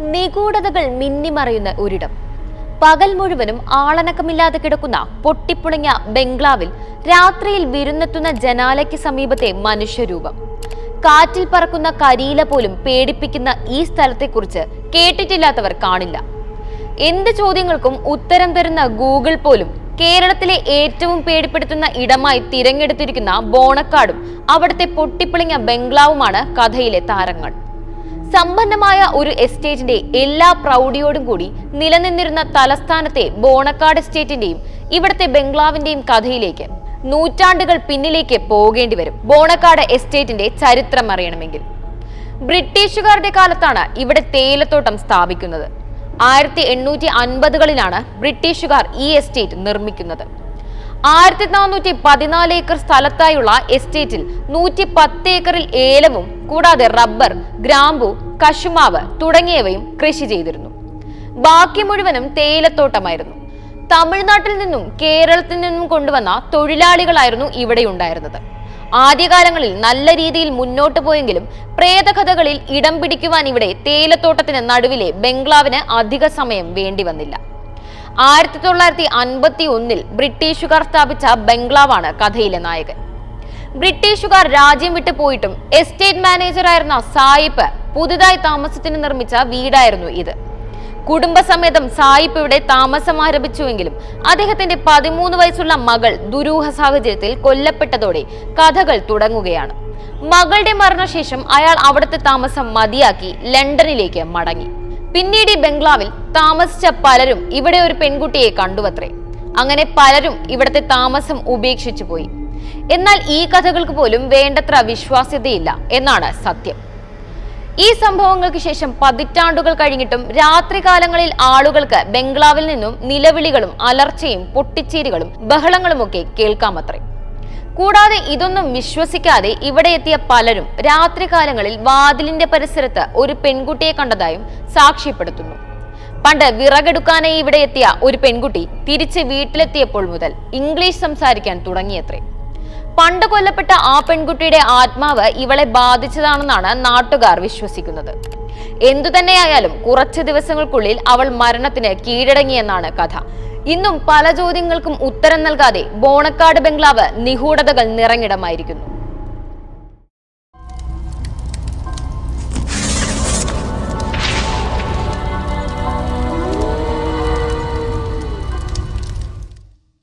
നിഗൂഢതകൾ മിന്നിമറയുന്ന ഒരിടം. പകൽ മുഴുവനും ആളനക്കമില്ലാതെ കിടക്കുന്ന പൊട്ടിപ്പൊളിഞ്ഞ ബംഗ്ലാവിൽ രാത്രിയിൽ വിരുന്നെത്തുന്ന ജനാലയ്ക്ക് സമീപത്തെ മനുഷ്യരൂപം. കാറ്റിൽ പറക്കുന്ന കരിയില പോലും പേടിപ്പിക്കുന്ന ഈ സ്ഥലത്തെക്കുറിച്ച് കേട്ടിട്ടില്ലാത്തവർ കാണില്ല. എന്ത് ചോദ്യങ്ങൾക്കും ഉത്തരം തരുന്ന ഗൂഗിൾ പോലും കേരളത്തിലെ ഏറ്റവും പേടിപ്പെടുത്തുന്ന ഇടമായി തിരഞ്ഞെടുത്തിരിക്കുന്ന ബോണക്കാടും അവിടുത്തെ പൊട്ടിപ്പൊളിഞ്ഞ ബംഗ്ലാവുമാണ് കഥയിലെ താരങ്ങൾ. സമ്പന്നമായ ഒരു എസ്റ്റേറ്റിന്റെ എല്ലാ പ്രൗഢിയോടും കൂടി നിലനിന്നിരുന്ന തലസ്ഥാനത്തെ ബോണക്കാട് എസ്റ്റേറ്റിന്റെയും ഇവിടത്തെ ബംഗ്ലാവിന്റെയും കഥയിലേക്ക് നൂറ്റാണ്ടുകൾ പിന്നിലേക്ക് പോകേണ്ടി വരും ബോണക്കാട് എസ്റ്റേറ്റിന്റെ ചരിത്രം അറിയണമെങ്കിൽ. ബ്രിട്ടീഷുകാരുടെ കാലത്താണ് ഇവിടെ തേയിലത്തോട്ടം സ്ഥാപിക്കുന്നത്. ആയിരത്തി എണ്ണൂറ്റി അൻപതുകളിലാണ് ബ്രിട്ടീഷുകാർ ഈ എസ്റ്റേറ്റ് നിർമ്മിക്കുന്നത്. ആയിരത്തി നാനൂറ്റി പതിനാല് ഏക്കർ സ്ഥലത്തായുള്ള എസ്റ്റേറ്റിൽ നൂറ്റി പത്ത് ഏക്കറിൽ ഏലവും കൂടാതെ റബ്ബർ ഗ്രാമ്പു കശുമാവ് തുടങ്ങിയവയും കൃഷി ചെയ്തിരുന്നു. ബാക്കി മുഴുവനും തേയിലത്തോട്ടമായിരുന്നു. തമിഴ്നാട്ടിൽ നിന്നും കേരളത്തിൽ നിന്നും കൊണ്ടുവന്ന തൊഴിലാളികളായിരുന്നു ഇവിടെ ഉണ്ടായിരുന്നത്. ആദ്യകാലങ്ങളിൽ നല്ല രീതിയിൽ മുന്നോട്ട് പോയെങ്കിലും പ്രേതകഥകളിൽ ഇടം പിടിക്കുവാൻ ഇവിടെ തേയിലത്തോട്ടത്തിന് നടുവിലെ ബംഗ്ലാവിന് അധിക സമയം വേണ്ടി വന്നില്ല. ആയിരത്തി തൊള്ളായിരത്തി അൻപത്തി ഒന്നിൽ ബ്രിട്ടീഷുകാർ സ്ഥാപിച്ച ബംഗ്ലാവാണ് കഥയിലെ നായകൻ. ബ്രിട്ടീഷുകാർ രാജ്യം വിട്ടു പോയിട്ടും എസ്റ്റേറ്റ് മാനേജറായിരുന്ന സായിപ്പ് പുതുതായി താമസത്തിന് നിർമ്മിച്ച വീടായിരുന്നു ഇത്. കുടുംബസമേതം സായിപ്പ് ഇവിടെ താമസം ആരംഭിച്ചുവെങ്കിലും അദ്ദേഹത്തിന്റെ പതിമൂന്ന് വയസ്സുള്ള മകൾ ദുരൂഹ സാഹചര്യത്തിൽ കൊല്ലപ്പെട്ടതോടെ കഥകൾ തുടങ്ങുകയാണ്. മകളുടെ മരണശേഷം അയാൾ അവിടുത്തെ താമസം മതിയാക്കി ലണ്ടനിലേക്ക് മടങ്ങി. പിന്നീട് ഈ ബംഗ്ലാവിൽ താമസിച്ച പലരും ഇവിടെ ഒരു പെൺകുട്ടിയെ കണ്ടുവത്രേ. അങ്ങനെ പലരും ഇവിടത്തെ താമസം ഉപേക്ഷിച്ചു പോയി. എന്നാൽ ഈ കഥകൾക്ക് പോലും വേണ്ടത്ര വിശ്വാസ്യതയില്ല എന്നാണ് സത്യം. ഈ സംഭവങ്ങൾക്ക് ശേഷം പതിറ്റാണ്ടുകൾ കഴിഞ്ഞിട്ടും രാത്രികാലങ്ങളിൽ ആളുകൾക്ക് ബംഗ്ലാവിൽ നിന്നും നിലവിളികളും അലർച്ചയും പൊട്ടിച്ചേരികളും ബഹളങ്ങളുമൊക്കെ കേൾക്കാമത്രേ. കൂടാതെ ഇതൊന്നും വിശ്വസിക്കാതെ ഇവിടെ എത്തിയ പലരും രാത്രികാലങ്ങളിൽ വാതിലിന്റെ പരിസരത്ത് ഒരു പെൺകുട്ടിയെ കണ്ടതായും സാക്ഷ്യപ്പെടുത്തുന്നു. പണ്ട് വിറകെടുക്കാനായി ഇവിടെ എത്തിയ ഒരു പെൺകുട്ടി തിരിച്ച് വീട്ടിലെത്തിയപ്പോൾ മുതൽ ഇംഗ്ലീഷ് സംസാരിക്കാൻ തുടങ്ങിയത്രേ. പണ്ട് കൊല്ലപ്പെട്ട ആ പെൺകുട്ടിയുടെ ആത്മാവ് ഇവളെ ബാധിച്ചതാണെന്നാണ് നാട്ടുകാർ വിശ്വസിക്കുന്നത്. എന്തു തന്നെയായാലും കുറച്ച് ദിവസങ്ങൾക്കുള്ളിൽ അവൾ മരണത്തിന് കീഴടങ്ങിയെന്നാണ് കഥ. ഇന്നും പല ചോദ്യങ്ങൾക്കും ഉത്തരം നൽകാതെ ബോണക്കാട് ബംഗ്ലാവ് നിഗൂഢതകൾ നിറഞ്ഞിടമായിരിക്കുന്നു.